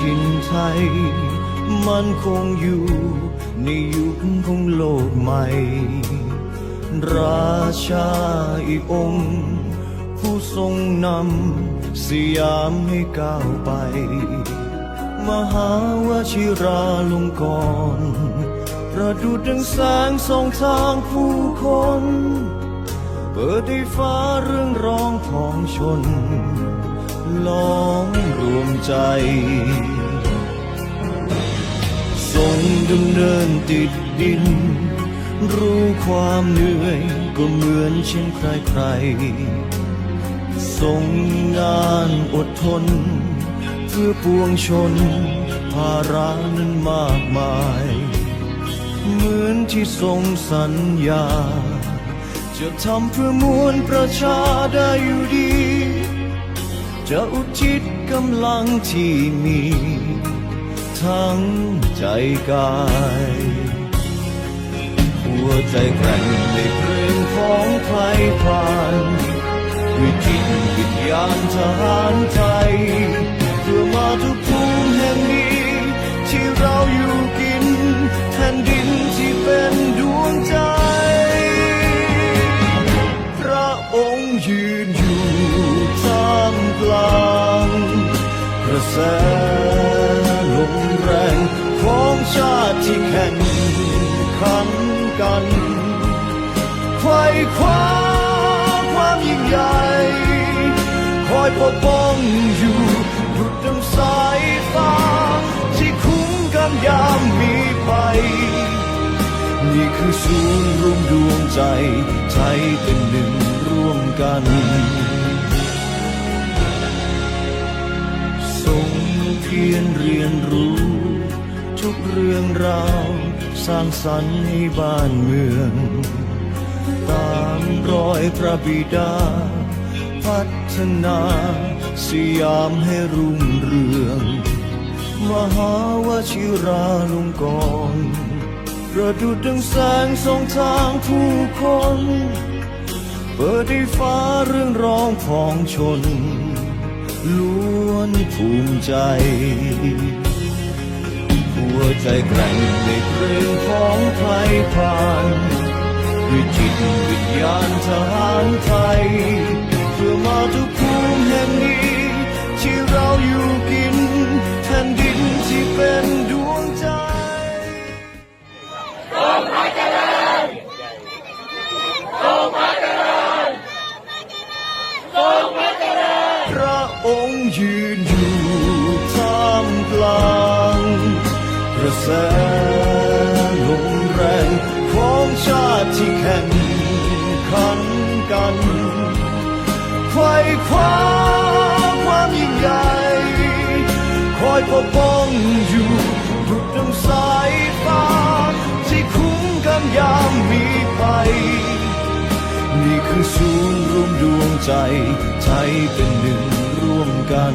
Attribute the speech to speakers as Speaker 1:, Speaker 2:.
Speaker 1: ถิ่นไทย มันคงอยู่ในยุคของโลกใหม่ ราชาอีกองค์ ผู้ทรงนำสยามให้ก้าวไป มหาวชิราลงกรณประดุดดังแสงส่องทางผู้คน เปิดให้ฟ้าเรื่องร้องของชน ใจทรงดำเนินติดดิน รู้ความเหนื่อยก็เหมือนเช่นใครใครทรงงานอดทน เพื่อปวงชน ภาระนั้นมากมาย เหมือนที่ทรงสัญญา จะทำเพื่อมวลประชาได้อยู่ดี จะอุทิศกำลังที่มี ทั้งใจกาย หัวใจแกร่งในเพลงของไพรพานด้วยจิตวิญญาณทหารไทย ระแสลมแรงของชาติที่แข่งขันกันไขว้คว้าความยิ่งใหญ่ คอยปกป้องอยู่ดุดดังสายฟ้าที่คุ้มกันยามมีภัยนี่คือศูนย์รวมดวงใจใจเป็นหนึ่งร่วมกัน เรา สร้างสรรค์ให้บ้านเมือง ตามรอยพระบิดา พัฒนาสยามให้รุ่งเรือง มหาวชิราลงกรณ์ประดุดดังแสงส่องทางผู้คน เปิดให้ฟ้าเรื่องร้องของชนล้วนภูมิใจ ใจแกร่งในเพลงของไทยผ่านด้วยจิตวิญญาณทหารไทย เพื่อมาทุกภูมิแห่งนี้ ที่เราอยู่กินแผ่นดินที่เป็นดวงใจพระองค์ยืนอยู่ ระแสลมแรงของชาติที่แข่งขันกันไขว้คว้าความยิ่งใหญ่ คอยปกป้องอยู่ดุดดังสายฟ้าที่คุ้มกันยามมีภัยนี่คือศูนย์รวมดวงใจใจเป็นหนึ่งร่วมกัน